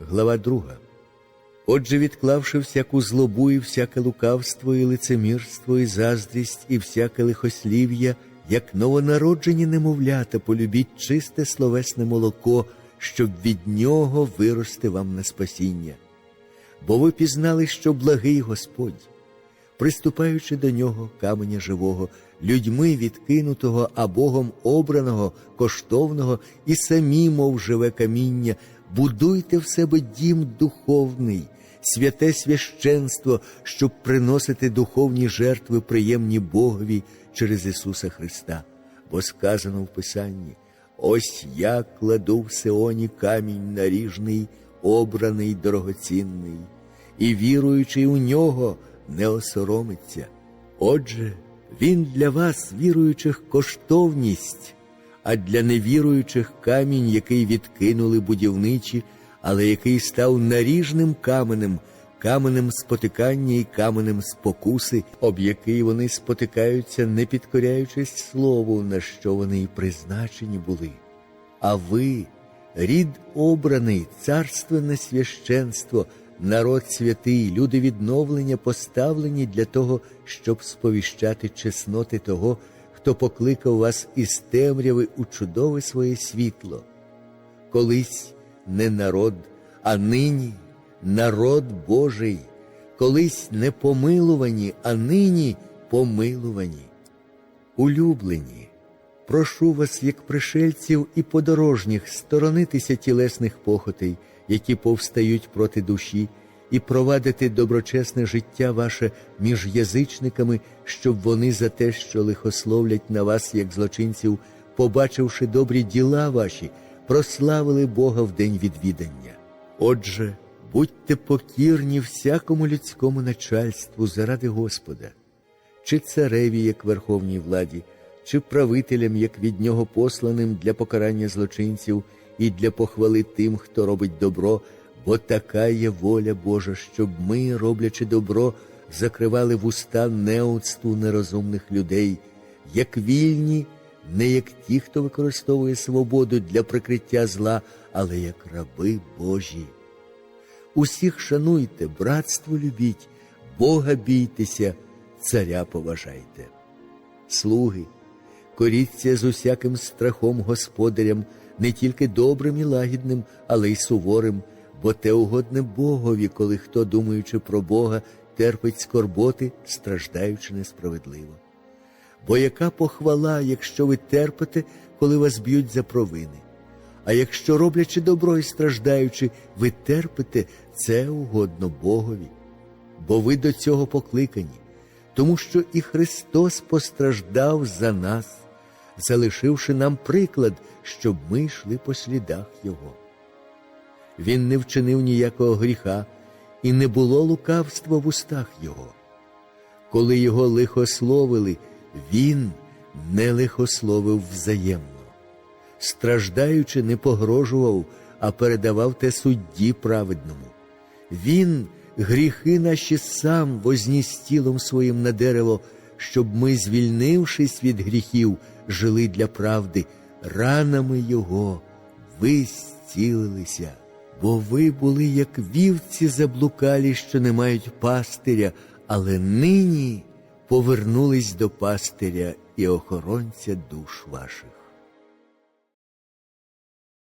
Глава 2. Отже, відклавши всяку злобу і всяке лукавство, і лицемірство, і заздрість, і всяке лихослів'я, як новонароджені немовлята, полюбіть чисте словесне молоко, щоб від нього вирости вам на спасіння. Бо ви пізнали, що благий Господь, приступаючи до нього каменя живого, людьми відкинутого, а Богом обраного, коштовного, і самі, мов живе каміння, будуйте в себе дім духовний, святе священство, щоб приносити духовні жертви, приємні Богові через Ісуса Христа. Бо сказано в Писанні: ось я кладу в Сеоні камінь наріжний, обраний, дорогоцінний, і віруючий у нього не осоромиться. Отже, він для вас, віруючих, коштовність, а для невіруючих камінь, який відкинули будівничі, але який став наріжним каменем, каменем спотикання і каменем спокуси, об який вони спотикаються, не підкоряючись слову, на що вони й призначені були. А ви, рід обраний, царственне священство, народ святий, люди відновлення поставлені для того, щоб сповіщати чесноти того, хто покликав вас із темряви у чудове своє світло. Колись не народ, а нині народ Божий, колись не помилувані, а нині помилувані. Улюблені, прошу вас, як пришельців і подорожніх, сторонитися тілесних похотей, які повстають проти душі, і провадити доброчесне життя ваше між язичниками, щоб вони за те, що лихословлять на вас, як злочинців, побачивши добрі діла ваші, прославили Бога в день відвідання. Отже, будьте покірні всякому людському начальству заради Господа, чи цареві, як верховній владі, чи правителям, як від нього посланим для покарання злочинців і для похвали тим, хто робить добро, бо така є воля Божа, щоб ми, роблячи добро, закривали вуста неудству нерозумних людей, як вільні, не як ті, хто використовує свободу для прикриття зла, але як раби Божі. Усіх шануйте, братство любіть, Бога бійтеся, царя поважайте. Слуги, коріться з усяким страхом господарям, не тільки добрим і лагідним, але й суворим, бо те угодне Богові, коли хто, думаючи про Бога, терпить скорботи, страждаючи несправедливо. Бо яка похвала, якщо ви терпите, коли вас б'ють за провини? А якщо, роблячи добро і страждаючи, ви терпите, це угодно Богові. Бо ви до цього покликані, тому що і Христос постраждав за нас, залишивши нам приклад, щоб ми йшли по слідах Його. Він не вчинив ніякого гріха, і не було лукавства в устах Його. Коли його лихословили, він не лихословив взаємно страждаючи, не погрожував, а передавав те судді праведному. Він гріхи наші сам возніс тілом своїм на дерево, щоб ми, звільнившись від гріхів, жили для правди, ранами Його ви зцілилися, бо ви були, як вівці заблукалі, що не мають пастиря, але нині повернулись до пастиря і охоронця душ ваших.